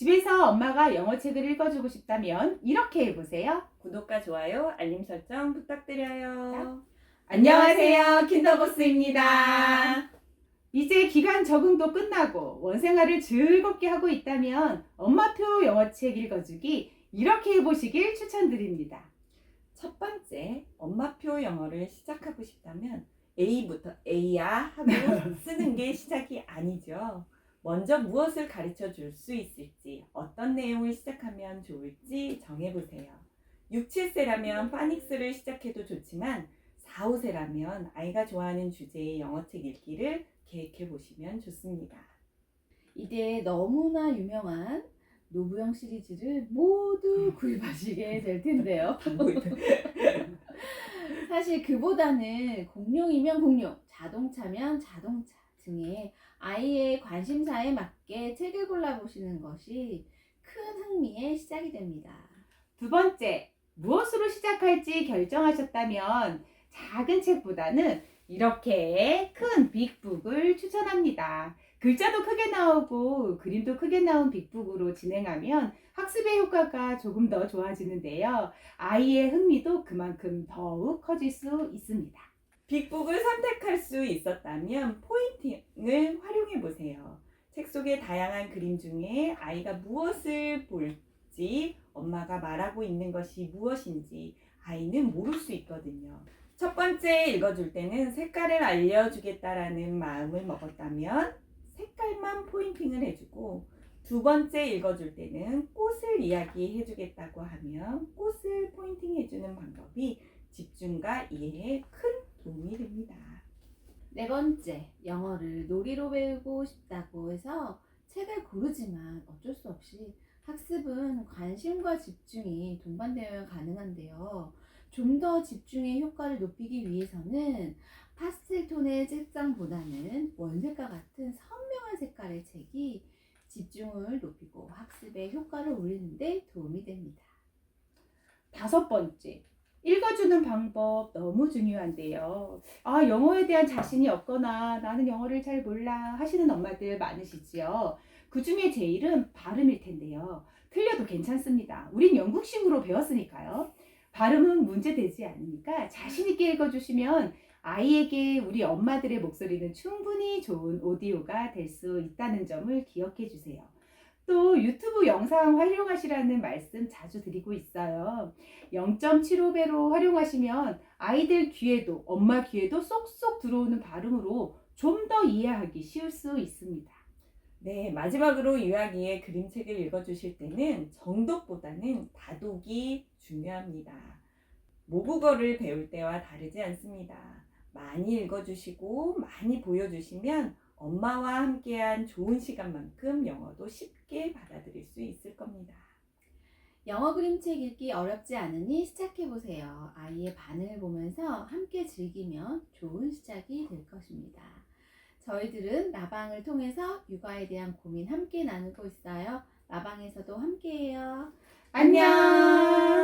집에서 엄마가 영어책을 읽어주고 싶다면 이렇게 해보세요. 구독과 좋아요, 알림 설정 부탁드려요. 안녕하세요. 킨더보스입니다. 이제 기간 적응도 끝나고 원생활을 즐겁게 하고 있다면 엄마표 영어책 읽어주기 이렇게 해보시길 추천드립니다. 첫 번째, 엄마표 영어를 시작하고 싶다면 A부터 A야 하고 쓰는 게 시작이 아니죠. 먼저 무엇을 가르쳐 줄 수 있을지, 어떤 내용을 시작하면 좋을지 정해보세요. 6, 7세라면 파닉스를 시작해도 좋지만 4, 5세라면 아이가 좋아하는 주제의 영어책 읽기를 계획해 보시면 좋습니다. 이제 너무나 유명한 노부영 시리즈를 모두 구입하시게 될 텐데요. 사실 그보다는 공룡이면 공룡, 자동차면 자동차 등의 아이의 관심사에 맞게 책을 골라보시는 것이 큰 흥미의 시작이 됩니다. 두 번째, 무엇으로 시작할지 결정하셨다면 작은 책보다는 이렇게 큰 빅북을 추천합니다. 글자도 크게 나오고 그림도 크게 나온 빅북으로 진행하면 학습의 효과가 조금 더 좋아지는데요. 아이의 흥미도 그만큼 더욱 커질 수 있습니다. 빅북을 선택할 수 있었다면 포인 팅을 활용해 보세요. 책 속의 다양한 그림 중에 아이가 무엇을 볼지, 엄마가 말하고 있는 것이 무엇인지 아이는 모를 수 있거든요. 첫 번째 읽어줄 때는 색깔을 알려주겠다라는 마음을 먹었다면 색깔만 포인팅을 해주고 두 번째 읽어줄 때는 꽃을 이야기해주겠다고 하면 꽃을 포인팅해주는 방법이 집중과 이해에 큰 도움이 됩니다. 네 번째, 영어를 놀이로 배우고 싶다고 해서 책을 고르지만 어쩔 수 없이 학습은 관심과 집중이 동반되어야 가능한데요. 좀 더 집중의 효과를 높이기 위해서는 파스텔 톤의 책상보다는 원색과 같은 선명한 색깔의 책이 집중을 높이고 학습의 효과를 올리는데 도움이 됩니다. 다섯 번째, 읽어주는 방법 너무 중요한데요. 아, 영어에 대한 자신이 없거나 나는 영어를 잘 몰라 하시는 엄마들 많으시지요. 그 중에 제일은 발음일 텐데요. 틀려도 괜찮습니다. 우린 영국식으로 배웠으니까요. 발음은 문제되지 않으니까 자신있게 읽어주시면 아이에게 우리 엄마들의 목소리는 충분히 좋은 오디오가 될 수 있다는 점을 기억해 주세요. 또 유튜브 영상 활용하시라는 말씀 자주 드리고 있어요. 0.75배로 활용하시면 아이들 귀에도 엄마 귀에도 쏙쏙 들어오는 발음으로 좀 더 이해하기 쉬울 수 있습니다. 네, 마지막으로 유아기의 그림책을 읽어주실 때는 정독보다는 다독이 중요합니다. 모국어를 배울 때와 다르지 않습니다. 많이 읽어주시고 많이 보여주시면 엄마와 함께한 좋은 시간만큼 영어도 쉽게 받아들일 수 있을 겁니다. 영어 그림책 읽기 어렵지 않으니 시작해보세요. 아이의 반응을 보면서 함께 즐기면 좋은 시작이 될 것입니다. 저희들은 라방을 통해서 육아에 대한 고민 함께 나누고 있어요. 라방에서도 함께해요. 안녕!